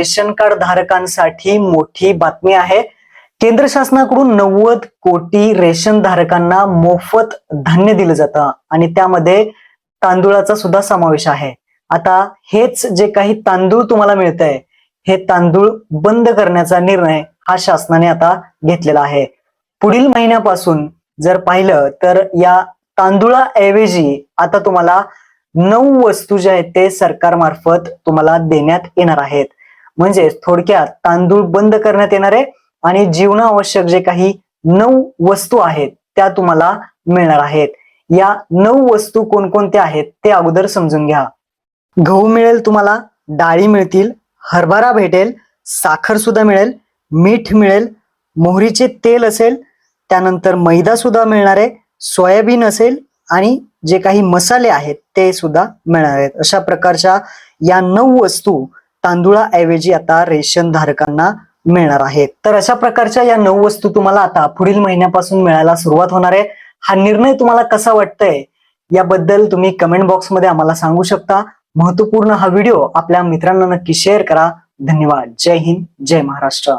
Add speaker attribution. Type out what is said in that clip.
Speaker 1: Ration card धारकांसाठी मोठी बातमी आहे. केंद्र शासनाकडून नव्वद कोटी रेशन धारकांना मोफत धान्य दिलं जातं आणि त्यामध्ये तांदूळाचा सुद्धा समावेश आहे. आता हेच जे काही तांदूळ तुम्हाला मिळतंय हे तांदूळ बंद करण्याचा निर्णय हा शासनाने आता घेतलेला आहे. पुढील महिन्यापासून जर पाहिलं तर या तांदुळाऐवजी आता तुम्हाला नऊ वस्तू ज्या आहेत ते सरकारमार्फत तुम्हाला देण्यात येणार आहेत. म्हणजे थोडक्यात तांदूळ बंद करण्यात येणार आहे आणि जीवनावश्यक जे काही नऊ वस्तू आहेत त्या तुम्हाला मिळणार आहेत. या नऊ वस्तू कोणकोणत्या आहेत ते अगोदर समजून घ्या. गहू मिळेल तुम्हाला डाळी मिळतील हरभरा भेटेल साखर सुद्धा मिळेल मीठ मिळेल मोहरीचे तेल असेल त्यानंतर मैदा सुद्धा मिळणार आहे सोयाबीन असेल आणि जे काही मसाले आहेत ते सुद्धा मिळणार आहेत. अशा प्रकारच्या या नऊ वस्तू तांदुळाऐवजी आता रेशन धारकांना मिळणार आहेत तर अशा प्रकारच्या या नऊ वस्तू तुम्हाला आता पुढील महिन्यापासून मिळायला सुरुवात होणार आहे. हा निर्णय तुम्हाला कसा वाटतंय? याबद्दल तुम्ही कमेंट बॉक्समध्ये आम्हाला सांगू शकता. महत्त्वपूर्ण हा व्हिडिओ आपल्या मित्रांना नक्की शेअर करा. धन्यवाद. जय हिंद. जय महाराष्ट्र.